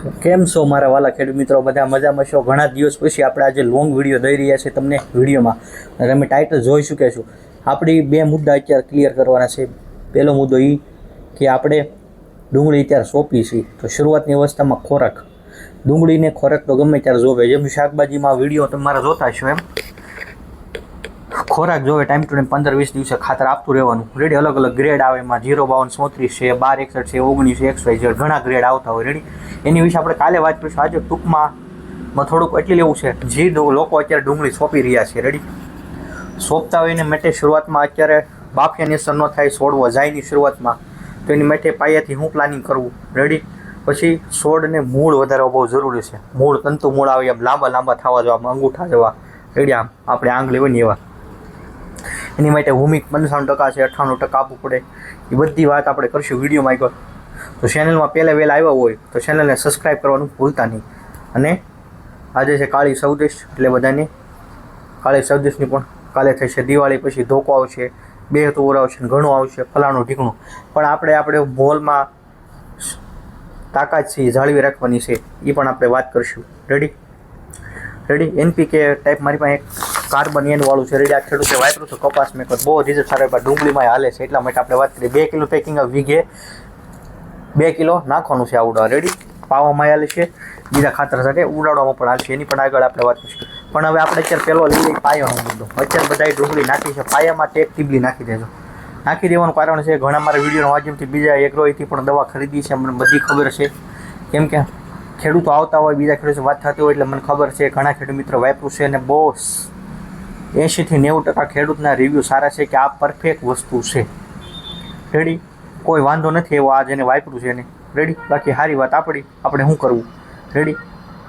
કેમ છો મારા વાલા ખેડૂત મિત્રો? બધા મજામાં છો? ઘણા દિવસ પછી આપણે આજે લોંગ વીડિયો દઈ રહ્યા છે તમને વિડીયોમાં. તમે ટાઇટલ જોઈ શકે છો. આપણી બે મુદ્દા અત્યારે ક્લિયર કરવાના છે. પહેલો મુદ્દો એ કે આપણે ડુંગળી અત્યારે સોંપી છીએ તો શરૂઆતની અવસ્થામાં ખોરાક. ડુંગળીને ખોરાક તો ગમે ત્યારે જોવે. જેમ શાકભાજીમાં વીડિયો તમારા જોતા છો એમ. ખોરાક જોવે ટાઈમ ટુ ટાઈમ પંદર વીસ દિવસે ખાતર આપતું રહેવાનું. રેડી અલગ અલગ ગ્રેડ આવે. એમાં જીરો બાવન, ચોત્રીસ છે, બાર, એકસઠ છે, ઓગણીસ, એક્સ ઘણા ગ્રેડ આવતા હોય. રેડી એની વિશે આપણે કાલે વાત કરીશું. આજે ટૂંકમાં માં થોડુંક એટલી લેવું છે. જે લોકો અત્યારે ડુંગળી સોંપી રહ્યા છે. રેડી સોંપતા હોય એને માટે શરૂઆતમાં અત્યારે બાફિયાની અસર ન થાય છોડવો જાયની શરૂઆતમાં. તો એની માટે પાયાથી હું પ્લાનિંગ કરવું. રેડી પછી છોડને મૂળ વધારવા બહુ જરૂરી છે. મૂળ તંતુ મૂળ આવે આમ લાંબા લાંબા થવા જવા, અંગૂઠા જવા. રેડી આમ આપણે આંગળી હોય એવા. એની માટે ભૂમિક પંચાવન ટકા છે, અઠ્ઠાણું ટકા આપવું પડે. એ બધી વાત આપણે કરશું. વિડીયોમાં આગળ. તો ચેનલમાં પહેલાં વહેલા આવ્યા હોય તો ચેનલને સબસ્ક્રાઈબ કરવાનું ભૂલતા નહીં. અને આજે છે કાળી સૌદેશ, એટલે બધાને કાળી સૌદેશની પણ કાલે થશે દિવાળી, પછી ધોકો આવશે, બે તોર આવશે ઘણું આવશે, ફલાણું, ઢીકણું. પણ આપણે આપણે મોલમાં તાકાત છે જાળવી રાખવાની છે, એ પણ આપણે વાત કરીશું. રેડી રેડી એનપીકે ટાઈપ મારી પાસે એક કાર્બન એન વાળું છે. રેડી આ ખેડૂતે વાપર્યું છે કપાસ મેં બહુ રિઝલ્ટ સારા ડુંગળીમાં હાલે છે. એટલા માટે આપણે વાત કરીએ. બે કિલો પેકિંગ વીઘે બે કિલો નાખવાનું છે આ આવડા રેડી. પાવામાં હાલે છે. બીજા ખાતર સાથે ઉડાડવામાં પણ હાલશે એની પણ આગળ આપણે વાત કરીશું. પણ હવે આપણે અત્યારે પહેલો લઈ લઈએ પાયાનો મુદ્દો. અત્યારે બધાએ ડુંગળી નાખી છે. પાયામાં ટેક ટીબલી નાખી દેજો. નાખી દેવાનું કારણ છે ઘણા મારા વિડીયોના માધ્યમથી બીજા એગ્રોઈથી પણ દવા ખરીદી છે. મને બધી ખબર છે. કેમ કે ખેડૂતો આવતા હોય, બીજા ખેડૂતો વાત થતી હોય એટલે મને ખબર છે. ઘણા ખેડૂત મિત્રો વાપરું છે અને બહુ એંશીથી નેવું ટકા ખેડૂતના રિવ્યૂ સારા છે કે આ પરફેક્ટ વસ્તુ છે. રેડી કોઈ વાંધો નથી, એવો આ જેને વાપરું છે એને. રેડી બાકી સારી વાત આપણી આપણે શું કરવું? રેડી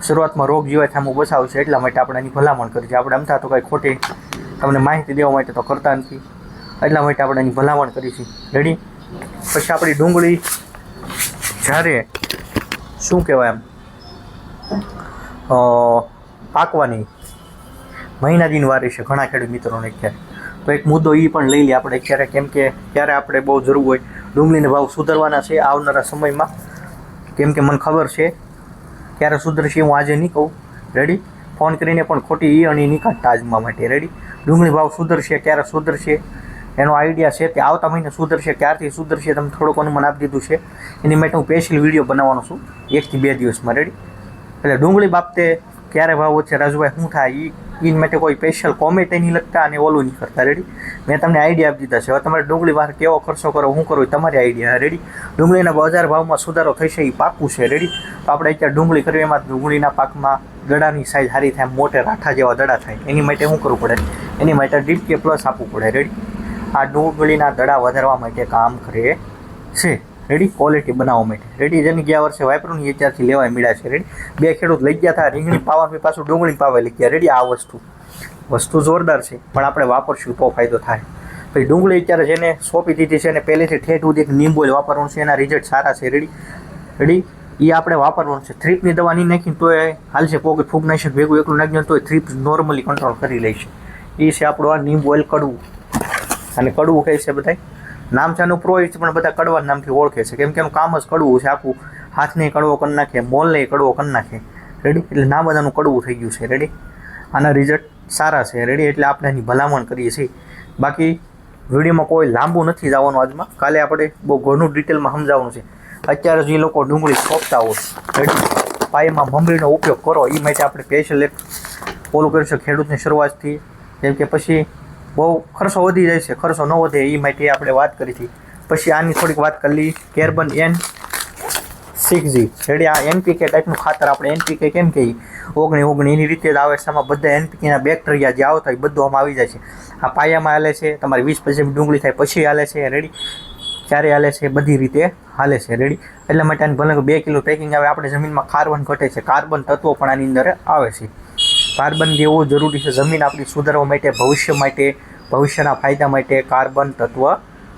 શરૂઆતમાં રોગ જીવાય થામું બચાવશે એટલા માટે આપણે એની ભલામણ કરી છે. આપણે અમથા તો કાંઈ ખોટી તમને માહિતી દેવા માટે તો કરતા નથી. એટલા માટે આપણે એની ભલામણ કરી છે. રેડી પછી આપણી ડુંગળી જ્યારે, શું કહેવાય એમ? પાકવાની મહિના દિન વારી છે ઘણા ખેડૂત મિત્રોને અત્યારે. તો એક મુદ્દો એ પણ લઈ લે આપણે અત્યારે કેમ કે ત્યારે આપણે બહુ જરૂર હોય ડુંગળીના ભાવ સુધારવાના છે આવનારા સમયમાં. કેમ કે મને ખબર છે, ક્યારે સુધરશે હું આજે નહીં કહું. રેડી ફોન કરીને પણ ખોટી ઈ અણી નહીં કાઢતા આજમા માટે. રેડી ડુંગળી ભાવ સુધરશે, ક્યારે સુધરશે? એનો આઈડિયા છે તે આવતા મહિને સુધરશે, ક્યારથી સુધરશે તમે થોડુંક અનુમાન આપી દીધું છે. એની માટે હું સ્પેશિયલ વીડિયો બનાવવાનો છું, એકથી બે દિવસમાં. રેડી એટલે ડુંગળી બાબતે ક્યારે ભાવ વચ્ચે રાજુભાઈ, શું થાય એ એની માટે કોઈ સ્પેશિયલ કોમેન્ટ નહીં લખતા અને ઓલું નહીં કરતા. રેડી મેં તમને આઈડિયા આપી દીધા છે. હવે તમારે ડુંગળી બહાર કેવો ખર્ચો કરો શું કરું તમારી આઈડિયા રેડી ડુંગળીના બજાર ભાવમાં સુધારો થશે એ પાકું છે. રેડી તો આપણે અત્યારે ડુંગળી કરવી, એમાં ડુંગળીના પાકમાં દડાની સાઇઝ સારી થાય, મોટે રાઠા જેવા દડા થાય. એની માટે શું કરવું પડે? એની માટે ડીપકે પ્લસ આપવું પડે. રેડી આ ડુંગળીના દડા વધારવા માટે કામ કરે છે. રેડી ક્વોલિટી બનાવવા માટે. રેડી જેની ગયા વર્ષે વાપરું એ ત્યારથી લેવાય મળ્યા છે. રેડી બે ખેડૂત લઈ ગયા હતા રીંગણી પાવાની પાછું ડુંગળી પાવા લઈ ગયા. રેડી આ વસ્તુ. વસ્તુ જોરદાર છે. પણ આપણે વાપરશું તો ફાયદો થાય. પછી ડુંગળી અત્યારે જેને સોંપી દીધી છે અને પહેલેથી ઠેઠ સુધી એક નીંબુ વાપરવાનું છે. એના રિઝલ્ટ સારા છે. રેડી રેડી એ આપણે વાપરવાનું છે. થ્રીપની દવા નહીં નાખીને તોય હાલશે પોકે ફૂગ નાખશે ભેગું એકલું નાખી તો થ્રીપ નોર્મલી કંટ્રોલ કરી લેશે. એ છે આપણું આ નીંબુ ઓઇલ કડવું. અને કડવું કહે છે બધાય? નામ છે પ્રોહિત પણ બધા કડવા નામથી ઓળખે છે. કેમ કે એનું કામ જ કડવું છે, આખું હાથને કડવો કરી નાખે, મોલને કડવો કરી નાખે. રેડી એટલે ના બધાનું કડવું થઈ ગયું છે. રેડી આના રિઝલ્ટ સારા છે. રેડી એટલે આપણે એની ભલામણ કરીએ છીએ. બાકી વિડીયોમાં કોઈ લાંબુ નથી જવાનું આજમાં. કાલે આપણે બહુ ઘણું ડિટેલમાં સમજાવવાનું છે. અત્યારે જે લોકો ડુંગળી સોંપતા હોય રેડી પાયામાં મમરીનો ઉપયોગ કરો. એ માટે આપણે સ્પેશિયલ એક ઓલું કરીશું, ખેડૂતની શરૂઆતથી. જેમ કે પછી બહુ ખર્ચો વધી જાય છે, ખર્ચો ન વધે એ માટે આપણે વાત કરી હતી. પછી આની થોડીક વાત કરી carbon N six G ready આ એનપીકે ટાઈપનું ખાતર આપણે એનપીકે કેમ કહીએ? ઓગણી ઓગણી એની રીતે જ આવે છે. આમાં બધા એનપીકેના બેક્ટેરિયા જે આવતા હોય બધું આમાં આવી જાય છે. આ પાયામાં હાલે છે, તમારી વીસ પછી ડુંગળી થાય પછી હાલે છે રેડી ક્યારે હાલે છે? બધી રીતે હાલે છે રેડી એટલા માટે આને ભલે બે કિલો પેકિંગ આવે. આપણે જમીનમાં કાર્બન ઘટે છે. કાર્બન તત્વો પણ આની અંદર આવે છે. કાર્બન દેવું જરૂરી છે, જમીન આપણી સુધારવા માટે, ભવિષ્ય માટે, ભવિષ્યના ફાયદા માટે કાર્બન તત્વ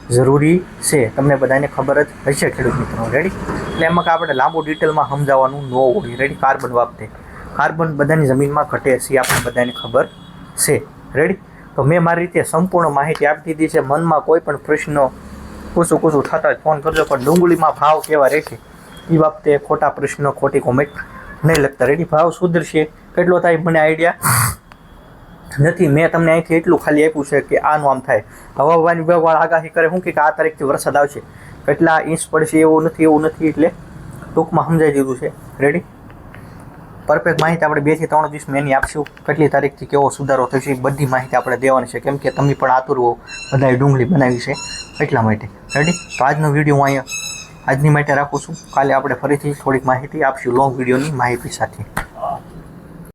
જરૂરી છે. તમને બધાને ખબર જ હશે, ખેડૂત મિત્રો રેડી એટલે એમાં આપણે લાંબુ ડિટેલમાં સમજાવવાનું ન હોય. રેડી કાર્બન બાબતે. કાર્બન બધાની જમીનમાં ઘટે છે આપણે બધાને ખબર છે. રેડી તો મેં મારી રીતે સંપૂર્ણ માહિતી આપી દીધી છે. મનમાં કોઈ પણ પ્રશ્નો કૂસું કૂસું થતા ફોન કરજો, પણ ડુંગળીમાં ભાવ કેવા રહેશે? એ બાબતે ખોટા પ્રશ્નો, ખોટી કોમેન્ટ નહીં લખતા. રેડી ભાવ સુધરશે. કેટલો થાય મને આઈડિયા નથી. મેં તમને અહીંથી એટલું ખાલી આપ્યું છે કે આનું આમ થાય. હવામાન વિભાગવાળા આગાહી કરે શું કે આ તારીખથી વરસાદ આવશે. કેટલા ઇંચ પડશે એવું નથી એવું નથી એટલે ટૂંકમાં સમજાઈ દીધું છે. રેડી પરફેક્ટ માહિતી આપણે બેથી ત્રણ દિવસ મેં એની આપશું. કેટલી તારીખથી કેવો સુધારો થશે એ બધી માહિતી આપણે દેવાની છે. કેમ કે તમે પણ આતુર હો બધાએ ડુંગળી બનાવી છે એટલા માટે. રેડી તો આજનો વીડિયો હું અહીંયા આજની માટે રાખું છું. કાલે આપણે ફરીથી થોડીક માહિતી આપશું લોંગ વિડીયોની માહિતી સાથે.